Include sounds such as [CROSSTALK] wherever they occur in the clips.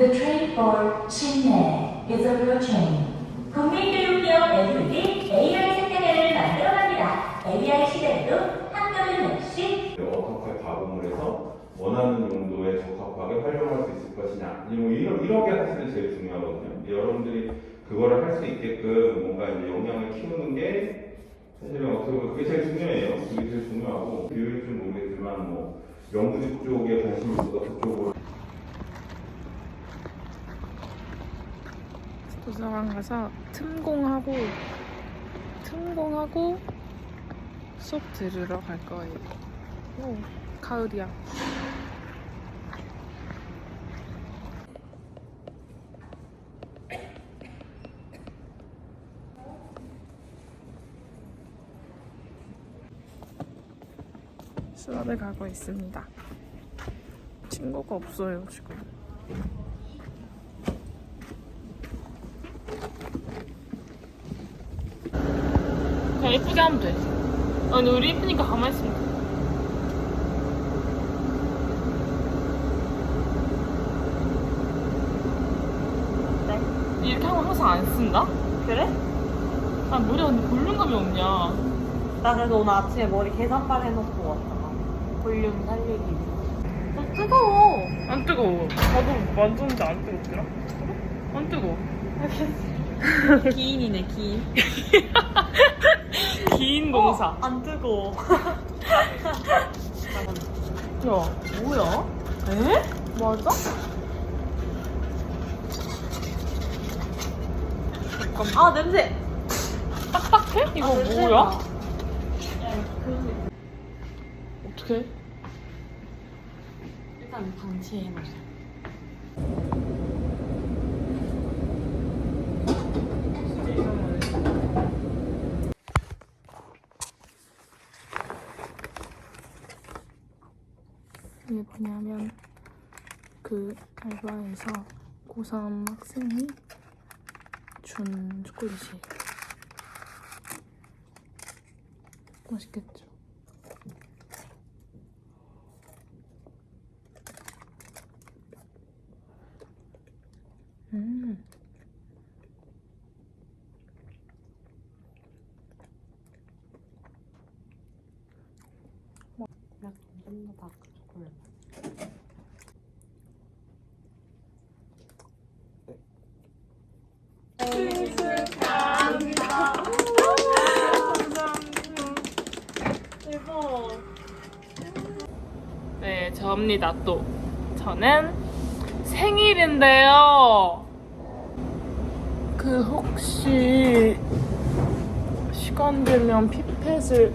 The train for 신내 is a real train. 국민교육령 애들이 AI 생태계를 만들어갑니다. AI 시대에도 학교는 역시 어떻게 가공을 해서 원하는 용도에 적합하게 활용할 수 있을 것이냐 뭐 이런 이런 게 사실은 제일 중요하거든요. 여러분들이 그거를 할 수 있게끔 뭔가 이제 역량을 키우는 게 사실은 어떻게 보면 그게 제일 중요해요. 그게 제일 중요하고 교육일 줄 모르겠지만 뭐 연구직 쪽에 관심이 있어서 그쪽으로 도서관 가서 틈공하고 틈공하고 수업 들으러 갈 거예요. 오, 가을이야. 수업에 가고 있습니다. 친구가 없어요, 지금. 그냥 예쁘게 하면 돼. 아, 근데 우리 예쁘니까 가만히 있으면 돼. 네? 이렇게 하면 항상 안 쓴다? 그래? 아, 머리가 근데 볼륨감이 없냐. 나 그래도 오늘 아침에 머리 계산발 해놓고 왔잖아. 볼륨 살리기 위해서. 어, 뜨거워. 안 뜨거워. 나도 만졌는데 안 뜨겁더라? 안 뜨거워. [LAUGHS] 기인이네, 기인. [LAUGHS] 긴 공사. 어, 안 뜨거워. [LAUGHS] 야, 뭐야? 에? 맞아? 아, 냄새! 딱딱해? 이거 아, 냄새 뭐야? 나. 어떻게? 일단 방치해놓자. 뭐냐면 그 알바에서 고3 학생이 준 초콜릿이에요. 맛있겠죠? 음. 약간 좀더 다크 저입니다, 또. 저는 생일인데요. 그, 혹시, 시간 되면 피펫을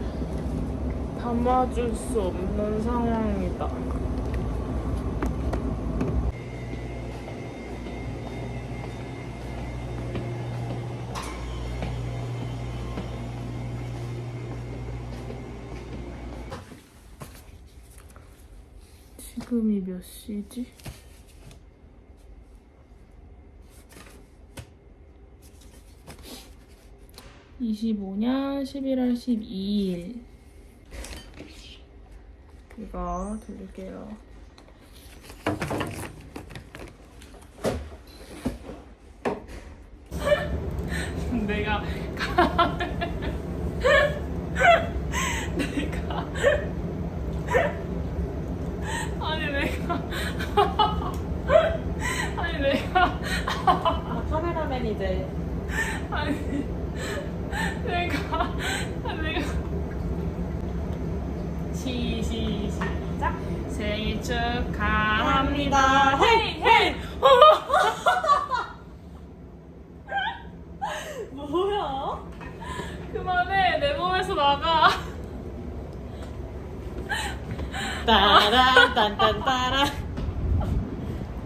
담아줄 수 없는 상황이다. 지금이 몇 시지? (25년 11월 12일) 이거 돌릴게요. [LAUGHS] 내가 아니 내가 아니 내가 아, 이제. 아니 내가 내가. 시, 시, 시작. 생일 축하합니다. 헤이 헤이 [LAUGHS] 뭐야? 그만해. 내 몸에서 나가. 따란, 딴딴 따란.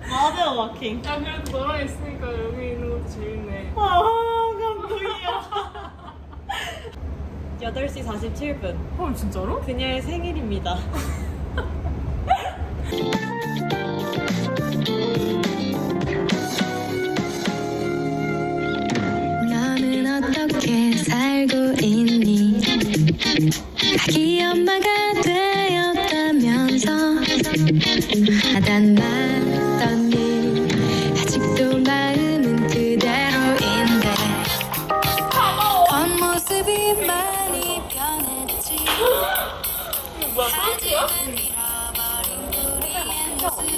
맞아, 마킹. 야 그래도 너랑 있으니까 여기 있는 [LAUGHS] 8시 47분. 헐 진짜로? 그녀의 생일입니다. [LAUGHS] 너는 어떻게 살고 있니? 아기 엄마가 되었다면서 하단 말던 우리의 모습은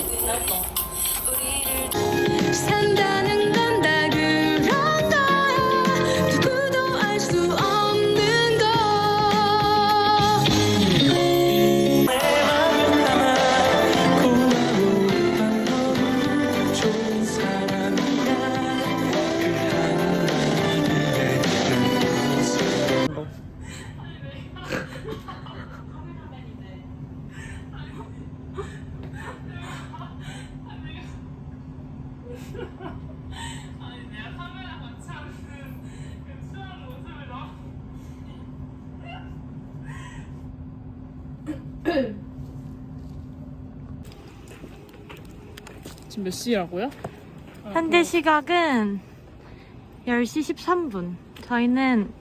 우리를 산다 지금 몇 시라고요? 현재 시각은 10시 13분. 저희는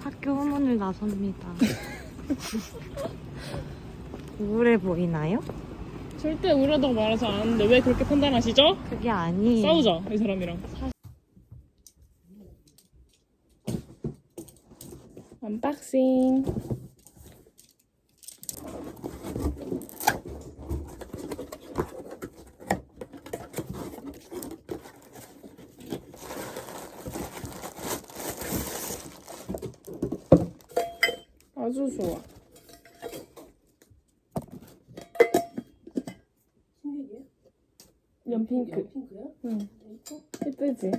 학교 후문을 나섭니다. [LAUGHS] 우울해 보이나요? 절대 우울하다고 말하지 않았는데 왜 그렇게 판단하시죠? 그게 아니에요. 싸우자 이 사람이랑. 언박싱. 아주 좋아. 연핑크. 연핑크야? 응. 예쁘지?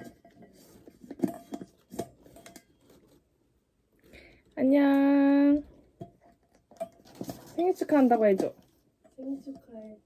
안녕. 생일 축하한다고 해줘. 생일 축하해.